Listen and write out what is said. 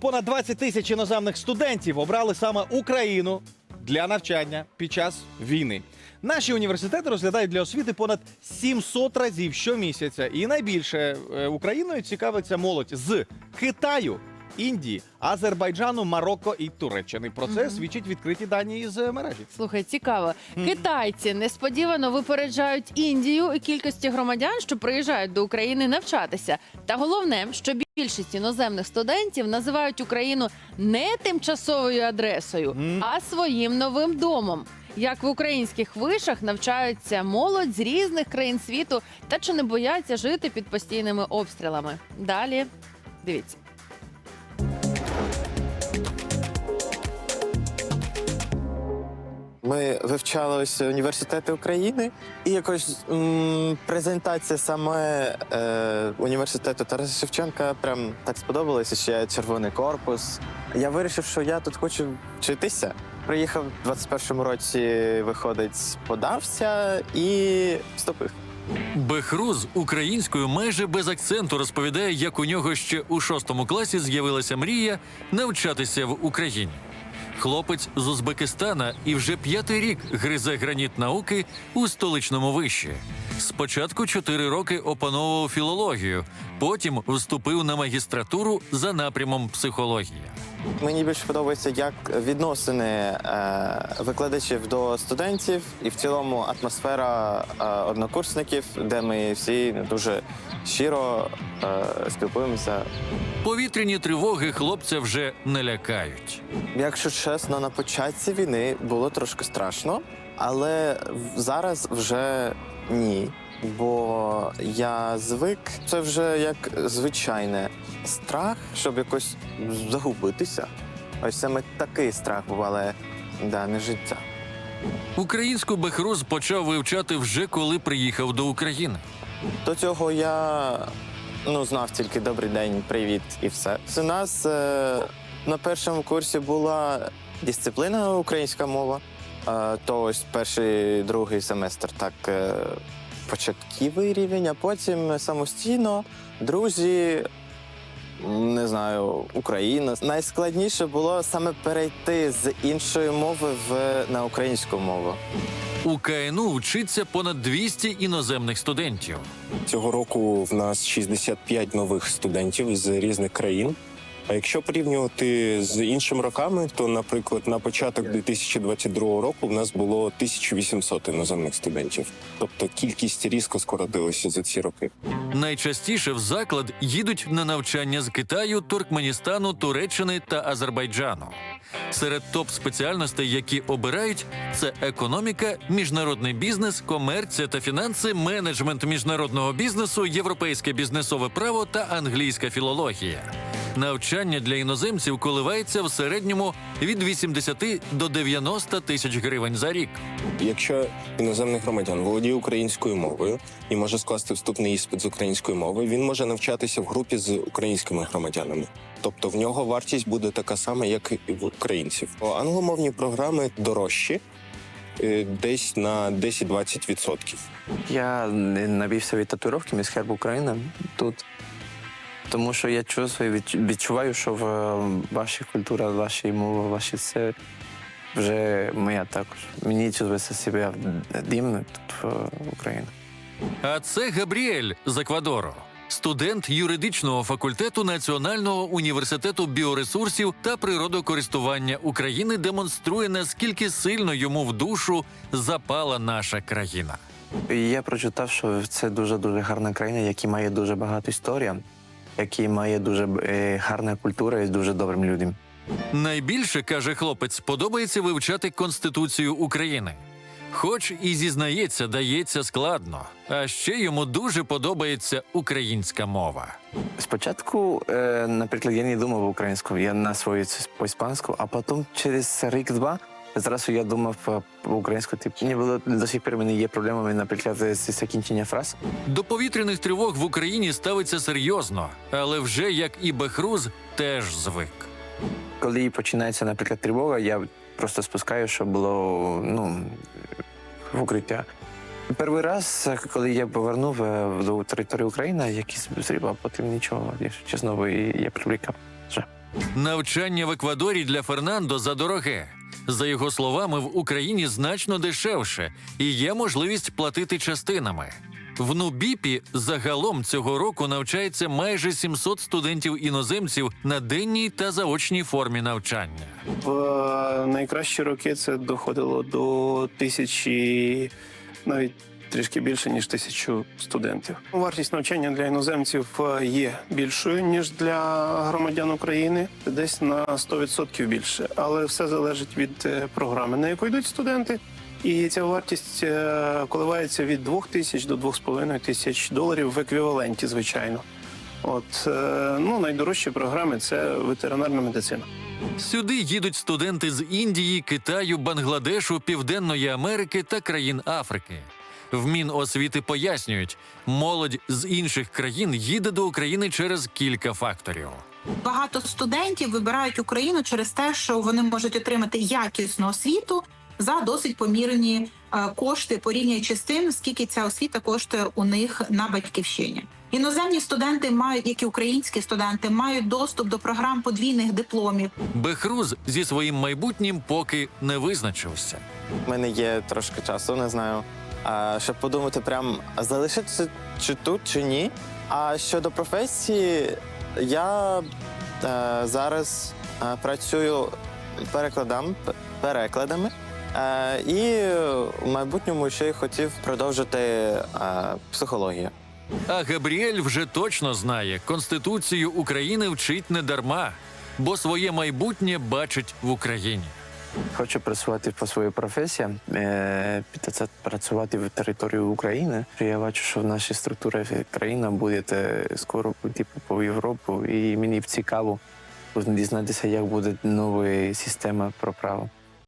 Понад 20 тисяч іноземних студентів обрали саме Україну для навчання під час війни. Наші університети розглядають для освіти понад 700 разів щомісяця. І найбільше е, Україною цікавиться молодь з Китаю, Індії, Азербайджану, Марокко і Туреччини. Про це свідчать відкриті дані із е, мережі. Слухай, цікаво. Китайці несподівано випереджають Індію у кількості громадян, що приїжджають до України навчатися. Та головне, що більшість іноземних студентів називають Україну не тимчасовою адресою, а своїм новим домом. Як в українських вишах навчаються молодь з різних країн світу та чи не бояться жити під постійними обстрілами. Далі дивіться. Ми вивчали ось університети України, і якось м, презентація саме е, університету Тараса Шевченка прям так сподобалася. Ще червоний корпус. Я вирішив, що я тут хочу вчитися. Приїхав в 21-му році, виходить, подався і вступив. Бехруз українською майже без акценту розповідає, як у нього ще у шостому класі з'явилася мрія навчатися в Україні. Хлопець з Узбекистана і вже п'ятий рік гризе граніт науки у столичному виші. Спочатку чотири роки опановував філологію, потім вступив на магістратуру за напрямом психологія. Мені більше подобається, як відносини е, викладачів до студентів, і в цілому атмосфера е, однокурсників, де ми всі дуже щиро е, спілкуємося. Повітряні тривоги хлопця вже не лякають. Якщо чесно, на початку війни було трошки страшно, але зараз вже ні. Бо я звик, це вже як звичайне страх, щоб якось загубитися. Ось саме такий страх був, але да, не життя. Українську Бехруз почав вивчати вже коли приїхав до України. До цього я ну, знав тільки добрий день, привіт і все. У нас е, на першому курсі була дисципліна українська мова. Е, то ось перший, другий семестр так е, початковий рівень, а потім самостійно, друзі. Не знаю, Україна. Найскладніше було саме перейти з іншої мови в на українську мову. У КНУ вчиться понад 200 іноземних студентів. Цього року в нас 65 нових студентів з різних країн. А якщо порівнювати з іншими роками, то, наприклад, на початок 2022 року в нас було 1800 іноземних студентів. Тобто кількість різко скоротилася за ці роки. Найчастіше в заклад їдуть на навчання з Китаю, Туркменістану, Туреччини та Азербайджану. Серед топ спеціальностей, які обирають, це економіка, міжнародний бізнес, комерція та фінанси, менеджмент міжнародного бізнесу, європейське бізнесове право та англійська філологія. Навчання для іноземців коливається в середньому від 80 до 90 тисяч гривень за рік. Якщо іноземний громадян володіє українською мовою і може скласти вступний іспит з української мови, він може навчатися в групі з українськими громадянами. Тобто в нього вартість буде така сама, як і в українців. Англомовні програми дорожчі е, десь на 10-20%. Я не навівся від татуїровки міс герб України тут. Тому що я чувствую, відч- відчуваю, що в е, вашій культурі, вашій мові, ваші це вже моя також. Мені чувствується себе дивно тут в Україні. А це Габріель з Еквадору, студент юридичного факультету Національного університету біоресурсів та природокористування України демонструє, наскільки сильно йому в душу запала наша країна. Я прочитав, що це дуже дуже гарна країна, яка має дуже багато історії, яка має дуже е, гарна культура і з дуже добрим людям. Найбільше каже хлопець, подобається вивчати Конституцію України. Хоч і зізнається, дається складно, а ще йому дуже подобається українська мова. Спочатку, е, наприклад, я не думав українську, я насвоїв по іспанську, а потім через рік-два зразу я думав по- українську. Типу, мені було до сих пір в мене є проблеми, наприклад, з закінчення фраз. До повітряних тривог в Україні ставиться серйозно, але вже як і Бехруз, теж звик. Коли починається, наприклад, тривога, я просто спускаю, щоб було ну, в укриття. Перший раз, коли я повернув е, до території України, якийсь зріб, а потім нічого, якщо чесно, і я привлікав. Навчання в Еквадорі для Фернандо задороге. За його словами, в Україні значно дешевше і є можливість платити частинами. В Нубіпі загалом цього року навчається майже 700 студентів-іноземців на денній та заочній формі навчання. В е, найкращі роки це доходило до тисячі, навіть трішки більше ніж тисячу студентів. Вартість навчання для іноземців е, є більшою ніж для громадян України, десь на 100% більше. Але все залежить від е, програми, на яку йдуть студенти. І ця вартість е, коливається від 2 тисяч до 2,5 тисяч доларів в еквіваленті, звичайно. От ну найдорожчі програми це ветеринарна медицина. Сюди їдуть студенти з Індії, Китаю, Бангладешу, Південної Америки та країн Африки. В Міносвіти пояснюють, молодь з інших країн їде до України через кілька факторів. Багато студентів вибирають Україну через те, що вони можуть отримати якісну освіту за досить помірні е, кошти, порівнюючи з тим, скільки ця освіта коштує у них на батьківщині. Іноземні студенти мають, як і українські студенти, мають доступ до програм подвійних дипломів. Бехруз зі своїм майбутнім поки не визначився. У мене є трошки часу, не знаю. Щоб подумати, прям залишитися чи тут, чи ні. А щодо професії, я е, зараз е, працюю перекладам, перекладами. Е, і в майбутньому ще й хотів продовжити психологію. А Габріель вже точно знає, Конституцію України вчить не дарма, бо своє майбутнє бачить в Україні. Хочу працювати по своїй професії, е, піти працювати в території України. Я бачу, що в нашій структурі країна буде е, скоро типу, по Європу, і мені цікаво дізнатися, як буде нова система про право.